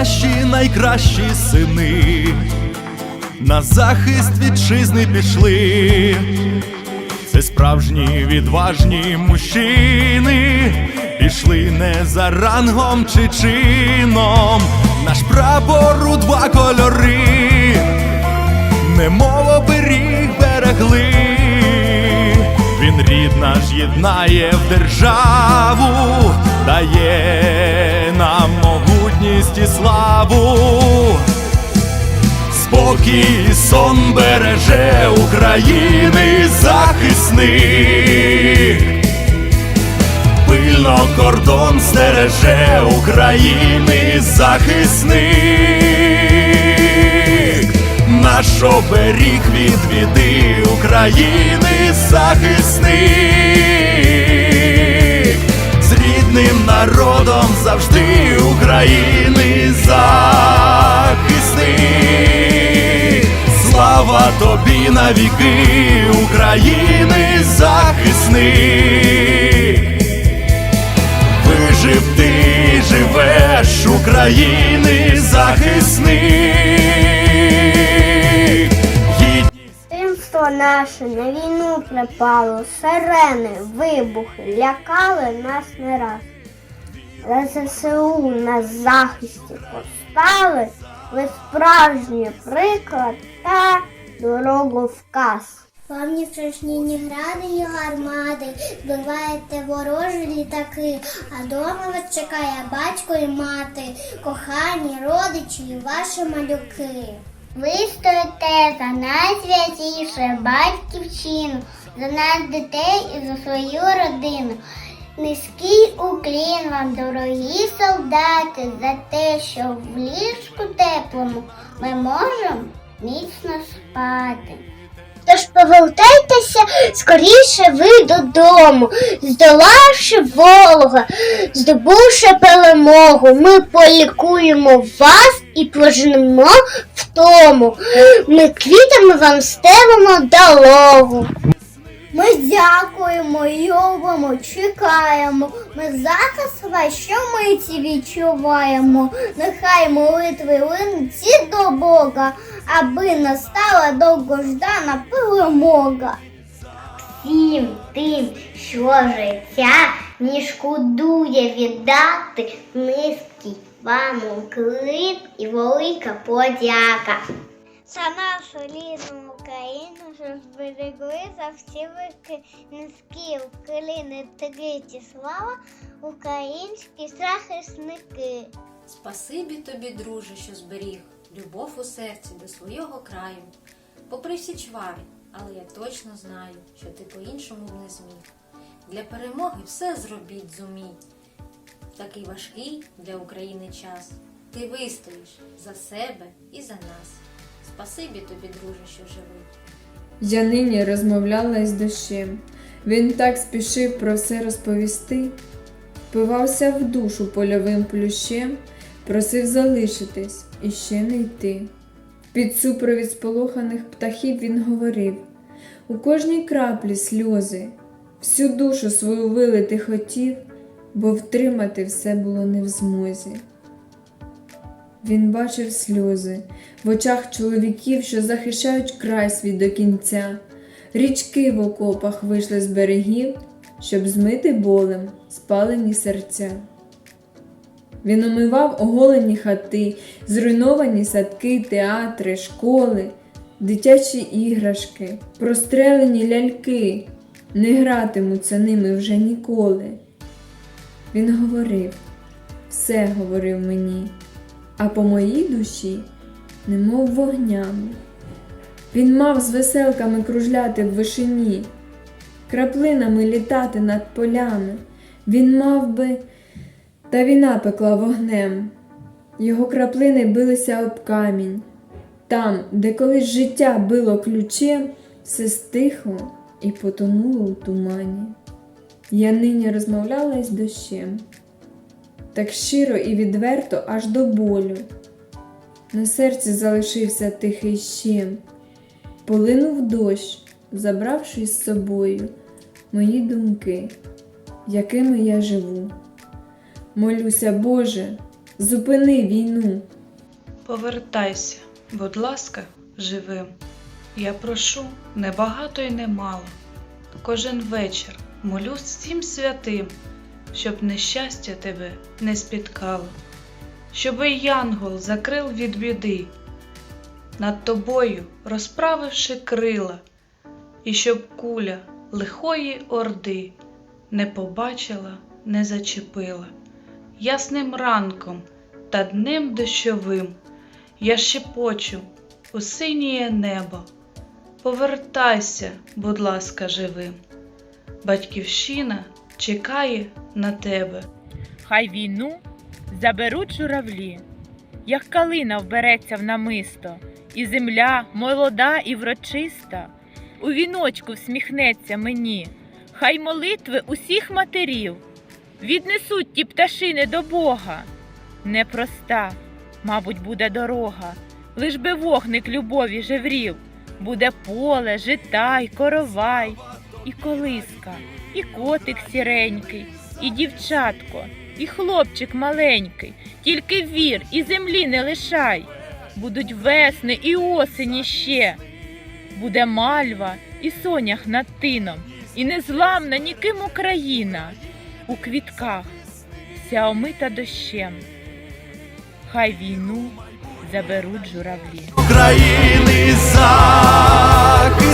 наші найкращі сини, на захист вітчизни пішли. Це справжні відважні мужчини, пішли не за рангом чи чином, наш прапор у два кольори, немов оберіг берегли, він рід наш єднає в державу, дає нам могутність і славу. Спокій і сон береже України захисник. Пильно кордон стереже України захисник. Наш оберіг від біди України захисник. Рідним народом завжди України захисник. Слава тобі навіки, України захисник. Вижив ти, живеш України захисник. Наше на війну припало, сирени, вибухи лякали нас не раз. Але ЗСУ на захисті постали, ви справжній приклад та дороговказ. Вам ні страшні ні гради, ні гармади, збиваєте ворожі літаки, а дома вас чекає батько і мати, кохані родичі і ваші малюки. Ви стоїте за найсвятіше батьківщину, за нас дітей і за свою родину. Низький уклін вам, дорогі солдати, за те, що в ліжку теплому ми можемо міцно спати. Тож повертайтеся скоріше ви додому, здолавши ворога, здобувши перемогу, ми полікуємо вас і пожнемо втому. Ми квітами вам стелимо дорогу. Ми дякуємо, любимо, чекаємо. Ми захист вас щомиті відчуваємо. Нехай молитви линці до Бога, аби настала довгождана перемога. Всім тим, що життя не шкодує віддати низький вам уклін і велика подяка. За нашу рідну Україну, що зберегли за всі вики низькі укліни третє слава, українські захисники. Спасибі тобі, друже, що зберіг любов у серці до свого краю. Попри всі чвари, але я точно знаю, що ти по-іншому не зміг. Для перемоги все зробіть зумій. Такий важкий для України час. Ти вистоїш за себе і за нас. Спасибі тобі, друже, що живий. Я нині розмовляла із дощем. Він так спішив про все розповісти, впивався в душу польовим плющем, просив залишитись і ще не йти. Під супровід сполоханих птахів він говорив у кожній краплі сльози, всю душу свою вилити хотів, бо втримати все було не в змозі. Він бачив сльози в очах чоловіків, що захищають край свій до кінця. Річки в окопах вийшли з берегів, щоб змити болем спалені серця. Він омивав оголені хати, зруйновані садки, театри, школи, дитячі іграшки, прострелені ляльки, не гратимуться ними вже ніколи. Він говорив, все говорив мені а по моїй душі, немов вогнями. Він мав з веселками кружляти в вишині, краплинами літати над полями. Він мав би, та війна пекла вогнем. Його краплини билися об камінь. Там, де колись життя било ключем, все стихло і потонуло у тумані. Я нині розмовляла із дощем так щиро і відверто аж до болю. На серці залишився тихий щем, полинув дощ, забравши з собою мої думки, якими я живу. Молюся, Боже, зупини війну. Повертайся, будь ласка, живим. Я прошу небагато й немало. Кожен вечір молю всім святим, щоб нещастя тебе не спіткало, щоби янгол закрив від біди, над тобою розправивши крила, і щоб куля лихої орди не побачила, не зачепила. Ясним ранком та днем дощовим я шепочу у синіє небо. Повертайся, будь ласка, живим. Батьківщина чекає на тебе. Хай війну заберуть журавлі, як калина вбереться в намисто, і земля молода і врочиста, у віночку всміхнеться мені, хай молитви усіх матерів віднесуть ті пташини до Бога. Непроста, мабуть, буде дорога, лиш би вогник любові жеврів, буде поле, житай, коровай, і колиска, і котик сіренький, і дівчатко, і хлопчик маленький, тільки вір і землі не лишай. Будуть весни і осені ще. Буде мальва і сонях над тином, і незламна ніким Україна у квітках, вся омита дощем. Хай війну заберуть журавлі. України захисник.